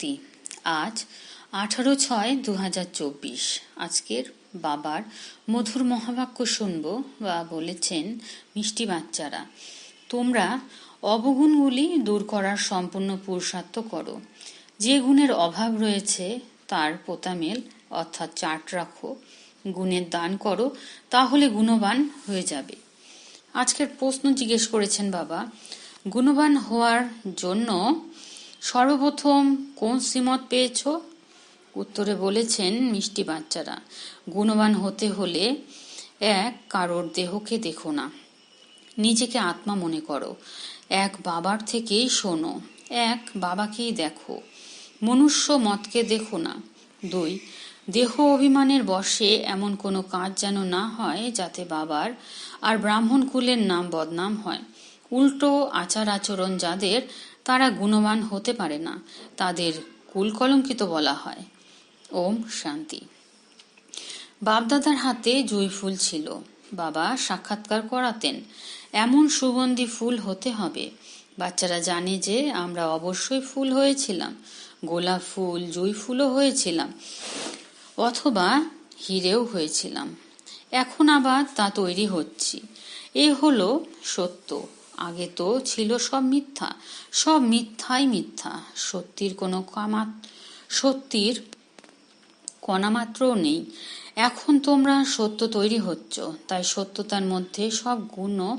শান্তি আজ আঠারো ছয় দু হাজার চব্বিশ। আজকের বাবার মধুর মহাবাক্য শুনব বা বলেছেন, মিষ্টি বাচ্চারা, তোমরা অবগুণগুলি দূর করার সম্পূর্ণ পুরুষার্থ করো। যে গুণের অভাব রয়েছে, তার পোতামেল অর্থাৎ চাট রাখো। গুণের দান করো, তাহলে গুণবান হয়ে যাবে। আজকের প্রশ্ন জিজ্ঞেস করেছেন বাবা, গুণবান হওয়ার জন্য সর্বপ্রথম কোন শ্রীমত পেয়েছ? উত্তরে বলেছেন মিষ্টি বাচ্চারা, গুণবান হতে হলে এক কারোর দেহকে দেখো না। নিজেকে আত্মা মনে করো। এক বাবার থেকেই শোনো, এক বাবাকেই দেখো। মনুষ্য মতকে দেখো না। দুই, দেহ অভিমানের বশে এমন কোনো কাজ যেন না হয় যাতে বাবার আর ব্রাহ্মণ কুলের নাম বদনাম হয়। উল্টো আচার আচরণ যাদের তারা গুণবান হতে পারে না, তাদের কুল কলঙ্কিত বলা হয়। ওম শান্তি। বাপদাদার হাতে জুই ফুল ছিল। বাবা সাক্ষাৎকার করাতেন, এমন সুগন্ধি ফুল হতে হবে। বাচ্চারা জানে যে আমরা অবশ্যই ফুল হয়েছিলাম, গোলাপ ফুল, জুই ফুলও হয়েছিলাম, অথবা হিরেও হয়েছিলাম। এখন আবার তা তৈরি হচ্ছি। এ হলো সত্য। আগে তো ছিল সব মিথ্যা, সব মিথ্যাই মিথ্যা। সত্যির কোনো কামাত, সত্যির কণামাত্রও নেই। এখন তোমরা সত্য তৈরি হচ্ছ, তাই সত্যতার মধ্যে সব গুণও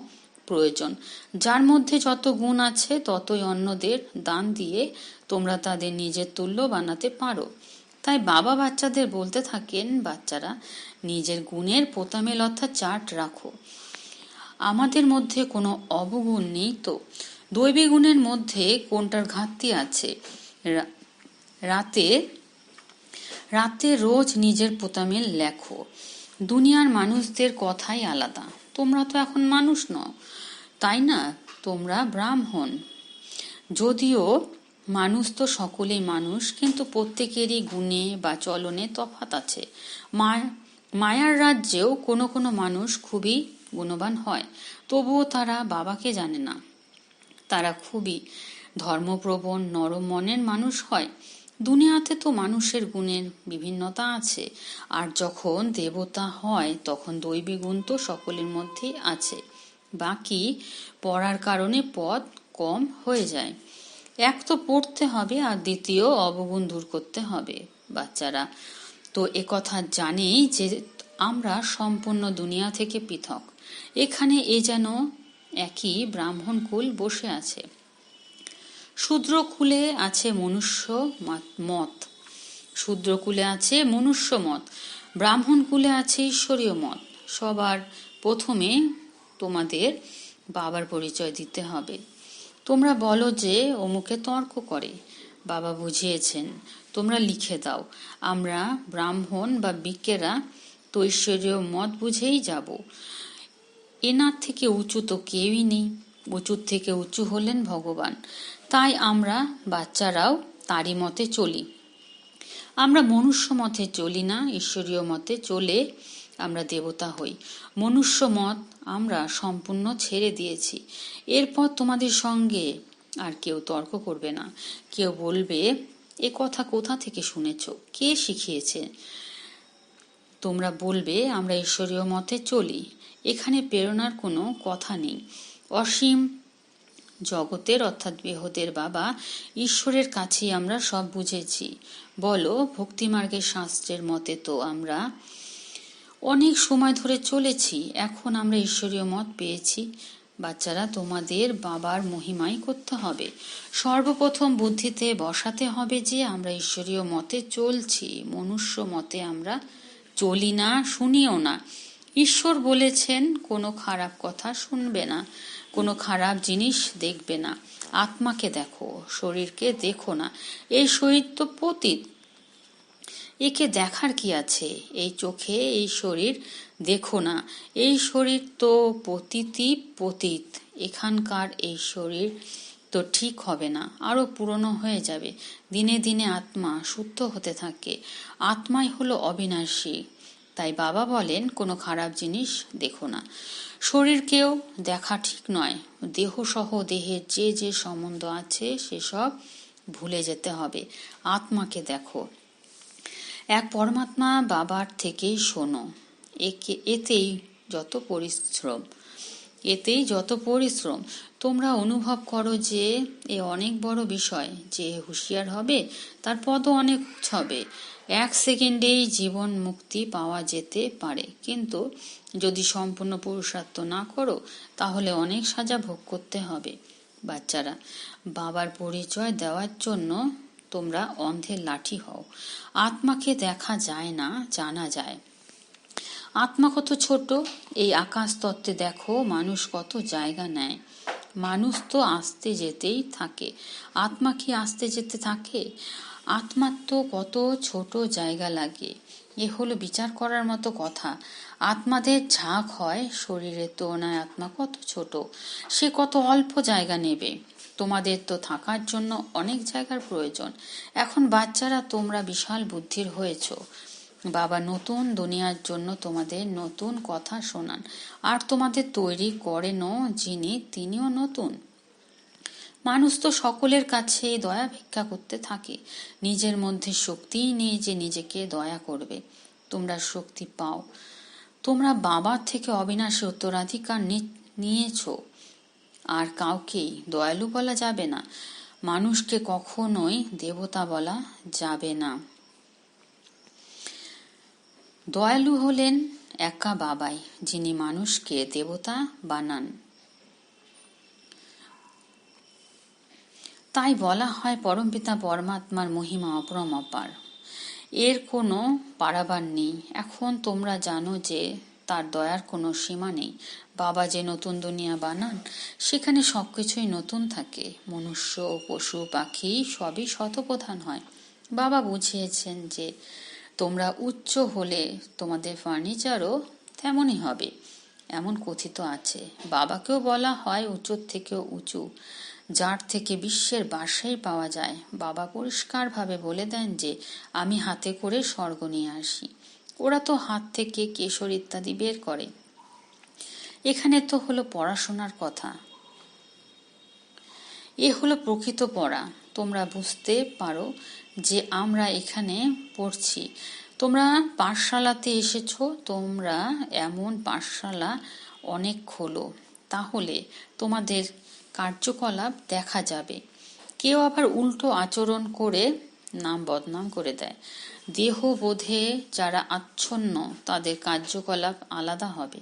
প্রয়োজন। যার মধ্যে যত গুণ আছে, ততই অন্যদের দান দিয়ে তোমরা তাদের নিজের তুল্য বানাতে পারো। তাই বাবা বাচ্চাদের বলতে থাকেন, বাচ্চারা নিজের গুণের পোতামেল অর্থাৎ চাট রাখো। আমাদের মধ্যে কোনো অবগুণ নেই তো। দৈবী গুণের মধ্যে কোনটার ঘাটতি আছে? রাতে রাতে রোজ নিজের পোতামেল লেখো। দুনিয়ার মানুষদের কথাই আলাদা। তোমরা তো এখন মানুষ নও, তাই না? তোমরা ব্রাহ্মণ। যদিও মানুষ তো সকলেই মানুষ, কিন্তু প্রত্যেকেরই গুণে বা চলনে তফাত আছে। মায়ার রাজ্যেও কোনো কোনো মানুষ খুবই গুণবান হয়। তবুও তারা বাবাকে জানে না। তারা খুবই ধর্মপ্রবণ, নরম মনের মানুষ হয়। দুনিয়াতে তো মানুষের গুণের বিভিন্নতা আছে। আর যখন দেবতা হয়, তখন দৈবী গুণ তো সকলের মধ্যেই আছে। বাকি পড়ার কারণে পথ কম হয়ে যায়। এক তো পড়তে হবে, আর দ্বিতীয় অবগুণ দূর করতে হবে। বাচ্চারা তো কথা জানেই যে আমরা সম্পূর্ণ দুনিয়া থেকে পৃথক। এখানে এ যেন একই ব্রাহ্মণ কুল বসে আছে। শূদ্র কুলে আছে মনুষ্য মত। শূদ্র কুলে আছে মনুষ্য মত। ব্রাহ্মণ কুলে আছে ঈশ্বরীয় মত। সবার প্রথমে তোমাদের বাবার পরিচয় দিতে হবে। তোমরা বলো যে অমুকে তর্ক করে। বাবা বুঝিয়েছেন, তোমরা লিখে দাও। আমরা ব্রাহ্মণ বা বিজ্ঞেরা তো ঈশ্বরীয় মত বুঝেই যাব। এনার থেকে উঁচু তো কেউই নেই। উঁচুর থেকে উঁচু হলেন ভগবান। তাই আমরা বাচ্চারাও তারই মতে চলি। আমরা মনুষ্য মতে চলি না, ঈশ্বরীয় মতে চলে আমরা দেবতা হই। মনুষ্য মত আমরা সম্পূর্ণ ছেড়ে দিয়েছি। এরপর তোমাদের সঙ্গে আর কেউ তর্ক করবে না। কেউ বলবে, এ কথা কোথা থেকে শুনেছ? কে শিখিয়েছে? তোমরা বলবে, আমরা ঈশ্বরীয় মতে চলি। এখানে প্রেরণার কোনো কথা নেই। অসীম জগতের অর্থাৎ বেহদের বাবা ঈশ্বরের কাছেই আমরা সব বুঝেছি। বলো ভক্তিমার্গের শাস্ত্রের মতে তো আমরা অনেক সময় ধরে চলেছি, এখন আমরা ঈশ্বরীয় মত পেয়েছি। বাচ্চারা, তোমাদের বাবার মহিমাই করতে হবে। সর্বপ্রথম বুদ্ধিতে বসাতে হবে যে, আমরা ঈশ্বরীয় মতে চলছি, মনুষ্য মতে আমরা চলি না, শুনিও না। ঈশ্বর বলেছেন, কোনো খারাপ কথা শুনবে না, কোনো খারাপ জিনিস দেখবে না। আত্মাকে দেখো, শরীরকে দেখো না। এই শরীর তো পতীত। একে দেখার কি আছে? এই চোখে এই শরীর দেখো না। এই শরীর তো পতিতি পতিত। এখানকার এই শরীর তো ঠিক হবে না, আরও পুরনো হয়ে যাবে। দিনে দিনে আত্মা শুদ্ধ হতে থাকে। আত্মাই হলো অবিনাশী। তাই বাবা বলেন, কোনো খারাপ জিনিস দেখো না। শরীরকেও দেখা ঠিক নয়। দেহ সহ দেহের যে যে সম্বন্ধ আছে, সেসব ভুলে যেতে হবে। আত্মাকে দেখো। এক পরমাত্মা বাবার থেকেই শোনো। একে, এতেই যত পরিশ্রম। এতেই যত পরিশ্রম, তোমরা অনুভব করো যে এ অনেক বড় বিষয়, যে হুঁশিয়ার হবে, তার পদও অনেক হবে এক সেকেন্ডেই জীবন মুক্তি পাওয়া যেতে পারে। কিন্তু যদি সম্পূর্ণ পুরুষার্থ না করো, তাহলে অনেক সাজা ভোগ করতে হবে। বাচ্চারা, বাবার পরিচয় দেওয়ার জন্য তোমরা অন্ধের লাঠি হও। আত্মাকে দেখা যায় না, জানা যায়। আত্মা কত ছোট, এই আকাশ তত্ত্বে দেখো মানুষ কত জায়গা নেয়। মানুষ তো আসতে যেতেই থাকে। আত্মা কি আসতে যেতে থাকে? আত্মার তো কত ছোট জায়গা লাগে। এ হলো বিচার করার মতো কথা। আত্মাদের ঝাঁক হয় শরীরে শরীরের তুলনায় আত্মা কত ছোট। সে কত অল্প জায়গা নেবে। তোমাদের তো থাকার জন্য অনেক জায়গার প্রয়োজন। এখন বাচ্চারা, তোমরা বিশাল বুদ্ধির হয়েছ। বাবা নতুন দুনিয়ার জন্য তোমাদের নতুন কথা শোনান। আর তোমাদের তৈরি করেন যিনি, তিনিও নতুন। মানুষ তো সকলের কাছে দয়া ভিক্ষা করতে থাকে। নিজের মধ্যে শক্তিই নেই যে নিজেকে দয়া করবে। তোমরা শক্তি পাও। তোমরা বাবার থেকে অবিনাশী উত্তরাধিকার নিয়েছ। আর কাউকেই দয়ালু বলা যাবে না। মানুষকে কখনোই দেবতা বলা যাবে না। দয়ালু হলেন একা বাবাই, যিনি মানুষকে দেবতা বানান। তাই বলা হয় পরমপিতা পরমাত্মার মহিমা অপরম অপার। এর কোনো পারাবার নেই। এখন তোমরা জানো যে তার দয়ার কোনো সীমা নেই। বাবা যে নতুন দুনিয়া বানান, সেখানে সবকিছুই নতুন থাকে। মনুষ্য, পশু, পাখি সবই শতপ্রধান হয়। বাবা বুঝিয়েছেন যে তোমরা উচ্চ হলে তোমাদের ফার্নিচারও তেমনই হবে। এমন কথিত আছে, বাবাকেও বলা হয় উঁচুর থেকেও উঁচু, যার থেকে বিশ্বের বাসাই পাওয়া যায়। বাবা পরিষ্কারভাবে বলে দেন যে, আমি হাতে করে স্বর্গ নিয়ে আসি। ওরা তো হাত থেকে কেশর ইত্যাদি বের করে। এখানে তো হলো পড়াশোনার কথা। এ হলো প্রকৃত পড়া। তোমরা বুঝতে পারো যে আমরা এখানে পড়ছি। তোমরা পাঠশালাতে এসেছ, তোমরা এমন পাঠশালা অনেক খোলো। তাহলে তোমাদের কার্যকলাপ দেখা যাবে। কেউ আবার উল্টো আচরণ করে নাম বদনাম করে দেয়। দেহবোধে যারা আচ্ছন্ন, তাদের কার্যকলাপ আলাদা হবে।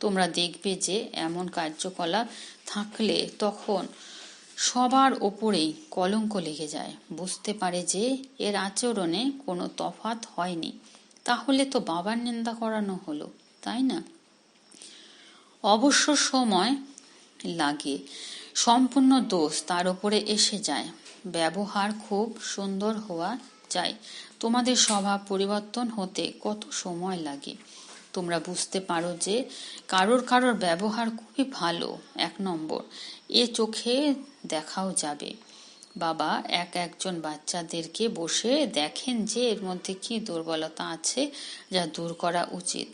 তোমরা দেখবে যে এমন কার্যকলাপ থাকলে তখন সবার ওপরেই কলঙ্ক লেগে যায়। বুঝতে পারে যে এর আচরণে কোনো তফাত হয়নি। তাহলে তো বাবার নিন্দা করানো হলো, তাই না? অবশ্য সময় লাগে, সম্পূর্ণ দোষ তার উপরে এসে যায়। ব্যবহার খুব সুন্দর হওয়া যায়। তোমাদের স্বভাব পরিবর্তন হতে কত সময় লাগে? তোমরা বুঝতে পারো যে কারোর কারোর ব্যবহার খুবই ভালো, এক নম্বর। এ চোখে দেখাও যাবে। বাবা, এক একজন বাচ্চাদেরকে বসে দেখেন যে এর মধ্যে কি দুর্বলতা আছে যা দূর করা উচিত।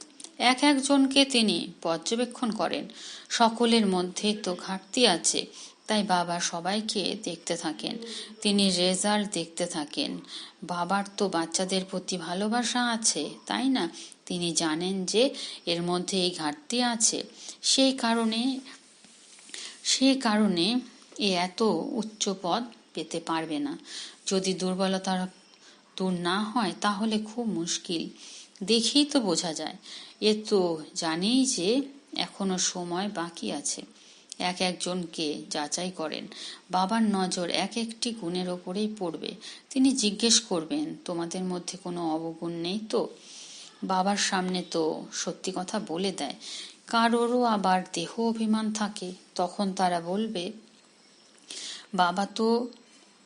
এক একজনকে তিনি পর্যবেক্ষণ করেন। সকলের মধ্যে তো ঘাটতি আছে, তাই বাবা সবাইকে দেখতে থাকেন। তিনি রেজাল্ট দেখতে থাকেন। বাবার তো বাচ্চাদের প্রতি ভালোবাসা আছে, তাই না? তিনি জানেন যে এর মধ্যে এই ঘাটতি আছে। সেই কারণে সেই কারণে এ এত উচ্চ পদ পেতে পারবে না। যদি দুর্বলতা দূর না হয়, তাহলে খুব মুশকিল। দেখেই তো বোঝা যায়। এ তো জানেই যে এখনও সময় বাকি আছে। এক একজনকে যাচাই করেন। বাবার নজর এক একটি গুণের ওপরেই পড়বে। তিনি জিজ্ঞেস করবেন, তোমাদের মধ্যে কোনো অবগুণ নেই তো? বাবার সামনে তো সত্যি কথা বলে দেয়। কারোরও আবার দেহ অভিমান থাকে, তখন তারা বলবে, বাবা তো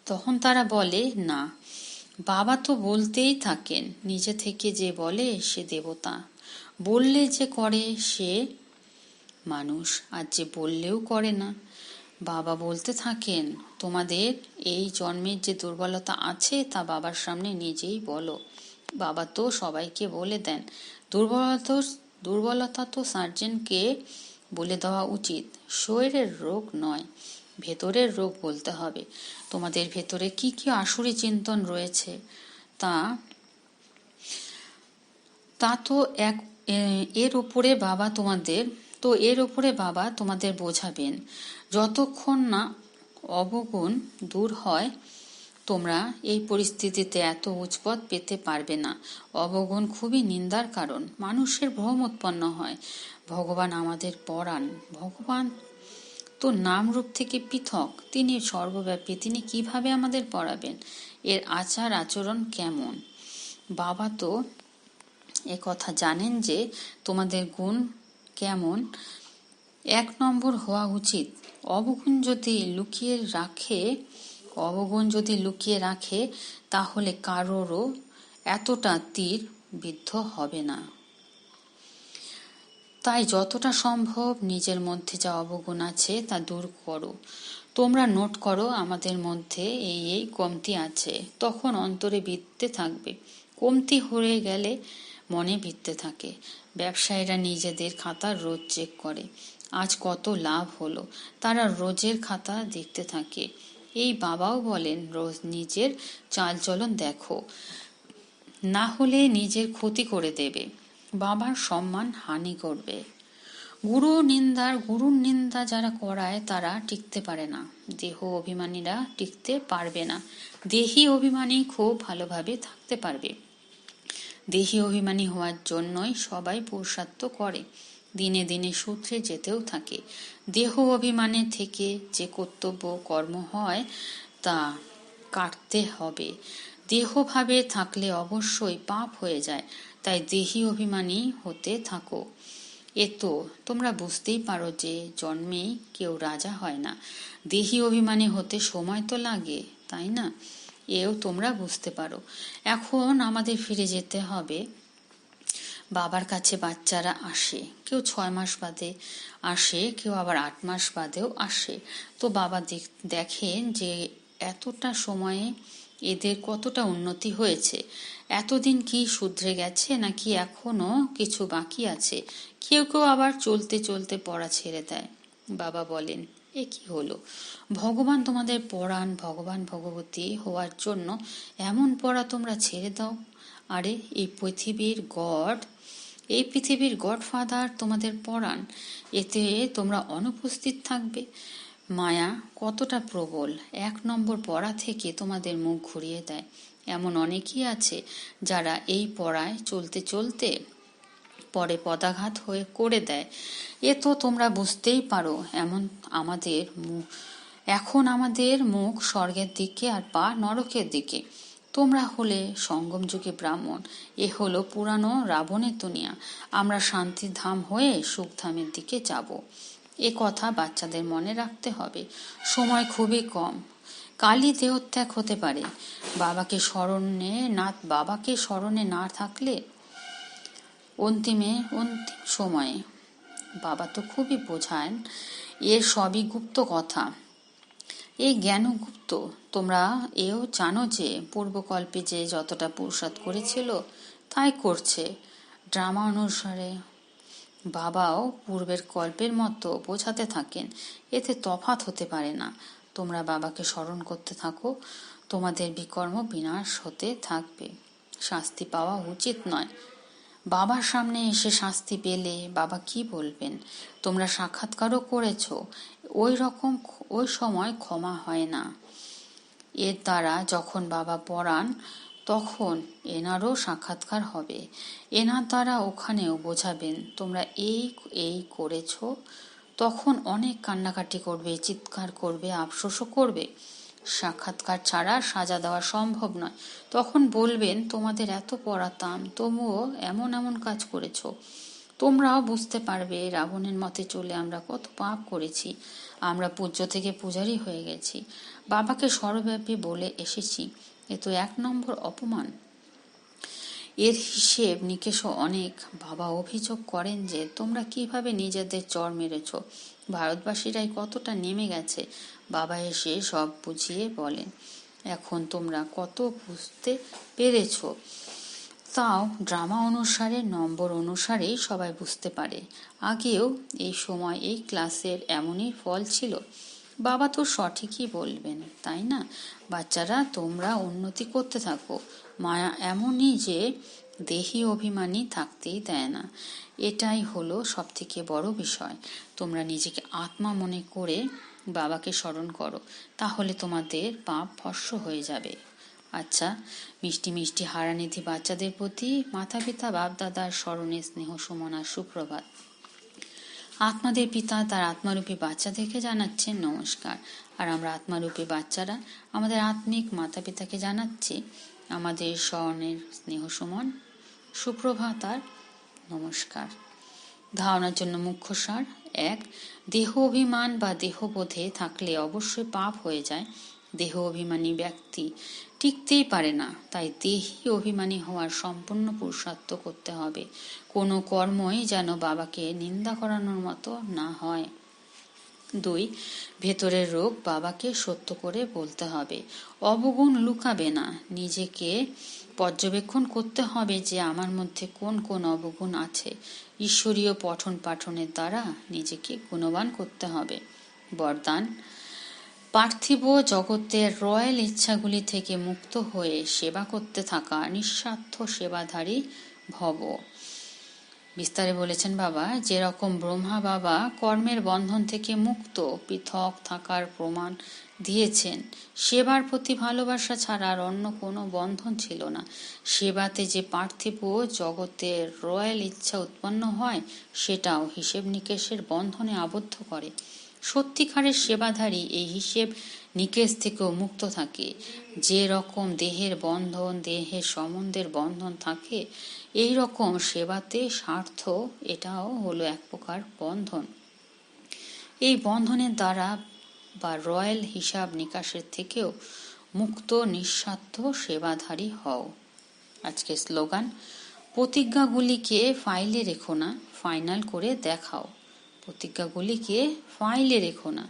তখন তারা বলে, না, বাবা তো বলতেই থাকেন, নিজে থেকে যে বলে সে দেবতা। বললে যে করে সে মানুষ, আর যে বললেও করে না। বাবা বলতে থাকেন, তোমাদের এই জন্মের যে দুর্বলতা আছে, তা বাবার সামনে নিজেই বলো। বাবা তো সবাইকে বলে দেন। দুর্বলতা দুর্বলতা তো সার্জেনকে বলে দেওয়া উচিত। শরীরের রোগ নয়, ভেতরের রোগ বলতে হবে। তোমাদের ভেতরে কি কি আসুরি চিন্তন রয়েছে? তা তা তো এক এর উপরে বাবা তোমাদের, তো এর উপরে বাবা তোমাদের বোঝাবেন। যতক্ষণ না অবগুণ দূর হয় তোমরা এই পরিস্থিতিতে এত উৎপদ পেতে পারবে না। অবগুণ খুবই নিন্দার কারণ। মানুষের ভ্রম উৎপন্ন হয়। ভগবান আমাদের পড়ান ভগবান তো নাম রূপ থেকে পৃথক। তিনি সর্বব্যাপী। তিনি কীভাবে আমাদের পড়াবেন এর আচার আচরণ কেমন? বাবা তো এ কথা জানেন যে তোমাদের গুণ কেমন? এক নম্বর হওয়া উচিত। অবগুণ যদি লুকিয়ে রাখে অবগুণ যদি লুকিয়ে রাখে, তাহলে কারোরও এতটা তীর বিদ্ধ হবে না। তাই যতটা সম্ভব নিজের মধ্যে যা অবগুণ আছে, তা দূর করো। তোমরা নোট করো, আমাদের মধ্যে এই এই কমতি আছে। তখন অন্তরে বিদ্যে থাকবে। কমতি হয়ে গেলে মনে বিদ্যে থাকে। ব্যবসায়ীরা নিজেদের খাতা রোজ চেক করে। আজ কত লাভ হলো? তারা রোজের খাতা দেখতে থাকে। এই বাবাও বলেন, রোজ নিজের চালচলন দেখো। না হলে নিজের ক্ষতি করে দেবে। বাবার সম্মান হানি করবে। গুরু নিন্দার গুরুর নিন্দা যারা করায় তারা টিকতে পারে না। দেহ অভিমানীরা টিকতে পারবে না। দেহি অভিমানী খুব ভালোভাবে থাকতে পারবে। দেহি অভিমানী হওয়ার জন্যই সবাই পুরুষার্থ করে। দিনে দিনে সূত্রে যেতেও থাকে। দেহ অভিমানে থেকে যে কর্তব্য কর্ম হয়, তা কাটতে হবে। দেহভাবে থাকলে অবশ্যই পাপ হয়ে যায়, তাই দেহি অভিমানী হতে থাকো। এ তো তোমরা বুঝতেই পারো যে জন্মেই কেউ রাজা হয় না। দেহি অভিমানী হতে সময় তো লাগে, তাই না? এও তোমরা বুঝতে পারো। এখন আমাদের ফিরে যেতে হবে। বাবার কাছে বাচ্চারা আসে। কেউ ছয় মাস বাদে আসে, কেউ আবার আট মাস বাদেও আসে। তো বাবা দেখেন যে এতটা সময়ে এদের কতটা উন্নতি হয়েছে। এতদিন কি শুধরে গেছে নাকি এখনও কিছু বাকি আছে? কেউ কেউ আবার চলতে চলতে পড়া ছেড়ে দেয়। বাবা বলেন, এ কি হলো? ভগবান তোমাদের পড়ান ভগবান ভগবতী হওয়ার জন্য এমন পড়া তোমরা ছেড়ে দাও। আরে, এই পৃথিবীর গড এই পৃথিবীর গডফাদার তোমাদের পড়ান এতে তোমরা অনুপস্থিত থাকবে। মায়া কতটা প্রবল, এক নম্বর পড়া থেকে তোমাদের মুখ ঘুরিয়ে দেয়। এমন অনেকেই আছে যারা এই পড়ায় চলতে চলতে পরে পদাঘাত হয়ে করে দেয়। এ তো তোমরা বুঝতেই পারো, এমন আমাদের মুখ এখন আমাদের মুখ স্বর্গের দিকে আর পা নরকের দিকে। তোমরা হলে সঙ্গম যুগে ব্রাহ্মণ, এ হলো পুরানো রাবণের দুনিয়া। আমরা শান্তির ধাম হয়ে সুখধামের দিকে যাব। এ কথা বাচ্চাদের মনে রাখতে হবে। সময় খুবই কম। কালই দেহত্যাগ হতে পারে। বাবাকে স্মরণে না, বাবাকে স্মরণে না থাকলে অন্তিমে, অন্তিম সময়ে। বাবা তো খুবই বোঝান। এর সবই গুপ্ত কথা। এই জ্ঞান গুপ্ত তোমরা এও জানো যে পূর্বকল্পে যে যতটা পুরুষাদ করেছিল, তাই করছে। ড্রামা অনুসারে বাবাও পূর্বের কল্পের মতো বোঝাতে থাকেন, এতে তফাত হতে পারে না। তোমরা বাবাকে স্মরণ করতে থাকো, তোমাদের বিকর্ম বিনাশ হতে থাকবে। শাস্তি পাওয়া উচিত নয়। বাবার সামনে এসে শাস্তি পেলে বাবা কি বলবেন? তোমরা সাক্ষাৎকারও করেছ, ওই রকম ওই সময় ক্ষমা হয় না। এর দ্বারা যখন বাবা পড়ান, তখন এনারও সাক্ষাৎকার হবে। এনার দ্বারা ওখানেও বোঝাবেন, তোমরা এই এই করেছ, তখন অনেক কান্নাকাটি করবে, চিৎকার করবে, আফসোসও করবে। সাক্ষাৎকার ছাড়া সাজা দেওয়া সম্ভব নয়। তখন বলবেন, তোমাদের এত পড়াতাম, তবুও এমন এমন কাজ করেছ। তোমরাও বুঝতে পারবে, রাবণের মতে চলে আমরা কত পাপ করেছি। আমরা পূজ্য থেকে পূজারী হয়ে গেছি। বাবাকে সর্বব্যাপী বলে এসেছি। এ তো এক নম্বর অপমান। এর হিসেব নিকেশও অনেক বাবা অভিযোগ করেন যে, তোমরা কীভাবে নিজেদের চর মেরেছ? ভারতবাসীরাই কতটা নেমে গেছে? বাবা এসে সব বুঝিয়ে বলেন, এখন তোমরা কত বুঝতে পেরেছ? তাও ড্রামা অনুসারে, নম্বর অনুসারেই সবাই বুঝতে পারে। আগেও এই সময় এই ক্লাসের এমনই ফল ছিল। বাবা তো সঠিকই বলবেন, তাই না? বাচ্চারা, তোমরা উন্নতি করতে থাকো। মায়া এমনই যে দেহি অভিমানী থাকতেই দেয় না। এটাই হলো সব থেকে বড় বিষয়। তোমরা নিজেকে আত্মা মনে করে বাবাকে স্মরণ করো, তাহলে তোমাদের পাপ ভস্য হয়ে যাবে। আচ্ছা মিষ্টি মিষ্টি হারানিধি বাচ্চাদের প্রতি মাতা পিতা বাপ দাদার স্মরণে স্নেহ, সুমনা সুপ্রভাত। আত্মাদের পিতা তার আত্মারূপী বাচ্চাদেরকে জানাচ্ছেন, নমস্কার। আর আমরা আত্মারূপী বাচ্চারা আমাদের আত্মিক মাতা পিতাকে জানাচ্ছি, আমাদের স্মরণের স্নেহ, সুমন, সুপ্রভাত আর নমস্কার। ধারণার জন্য মুখ্য সার, এক, দেহ অভিমান বা দেহবোধে থাকলে অবশ্যই পাপ হয়ে যায়। দেহ অভিমানী ব্যক্তি টিকতেই পারে না। তাই দেহি অভিমানী হওয়ার সম্পূর্ণ পুরুষার্থ করতে হবে। কোনো কর্মই যেন বাবাকে নিন্দা করানোর মতো না হয়। দুই, ভেতরের রোগ বাবাকে সত্য করে বলতে হবে। অবগুণ লুকাবে না। নিজেকে পর্যবেক্ষণ করতে হবে যে আমার মধ্যে কোন কোন অবগুণ আছে। ঈশ্বরীয় পঠন পাঠনের দ্বারা নিজেকে গুণবান করতে হবে। বরদান পার্থিব জগতের রয়্যাল ইচ্ছাগুলি থেকে মুক্ত হয়ে সেবা করতে থাকা নিঃস্বার্থ সেবাধারী ভব। বিস্তারে বলেছেন বাবা, যেরকম ব্রহ্মা বাবা কর্মের বন্ধন থেকে মুক্ত, পৃথক থাকার প্রমাণ দিয়েছেন, সেবার প্রতি ভালোবাসা ছাড়া আর অন্য কোনো বন্ধন ছিল না। সেবাতে যে পার্থিব জগতের রয়্যাল ইচ্ছা উৎপন্ন হয়, সেটাও হিসেব নিকেশের বন্ধনে আবদ্ধ করে। সত্যিকারের সেবাধারী এই হিসেব নিকেশ থেকেও মুক্ত থাকে। যে রকম দেহের বন্ধন, দেহের সম্বন্ধের বন্ধন থাকে, এই রকম সেবাতে স্বার্থ, এটাও হলো এক প্রকার বন্ধন। এই বন্ধনের দ্বারা বা রয়্যাল হিসাব নিকাশের থেকেও মুক্ত, নিঃস্বার্থ সেবাধারী হও। আজকে স্লোগান, প্রতিজ্ঞাগুলিকে ফাইলে রেখো না, ফাইনাল করে দেখাও। প্রতিজ্ঞাগুলিকে ফাইলে রেখো না।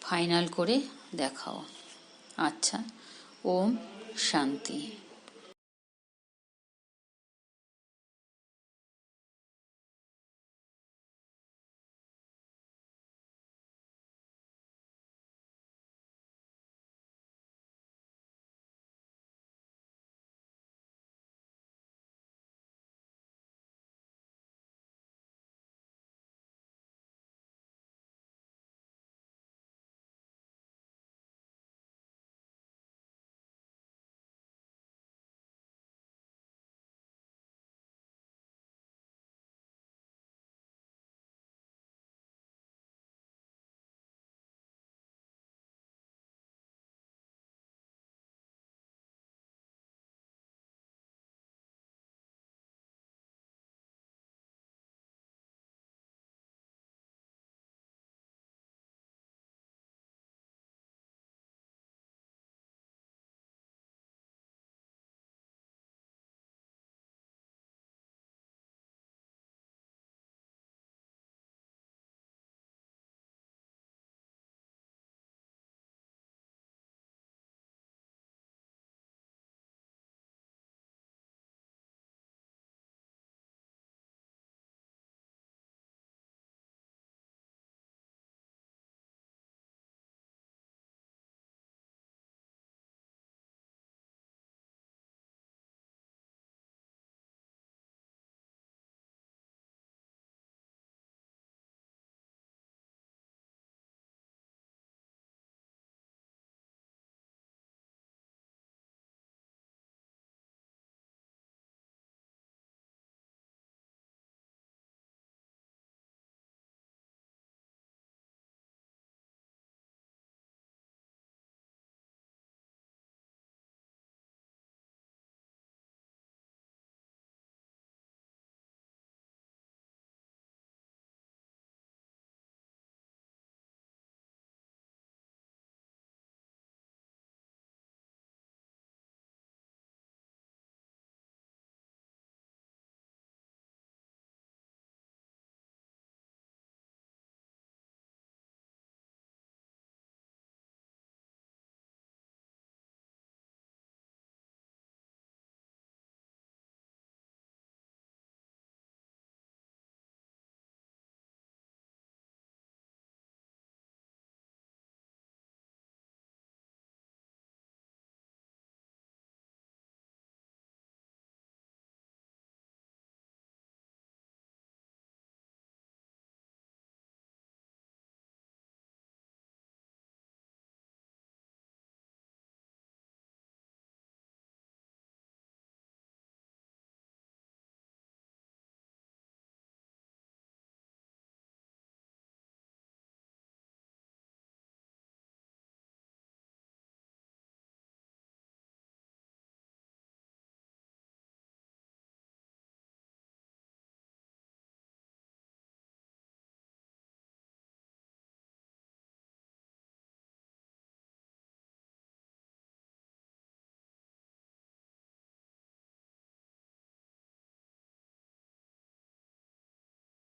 ফাইনাল করে দেখাও। আচ্ছা ওম শান্তি।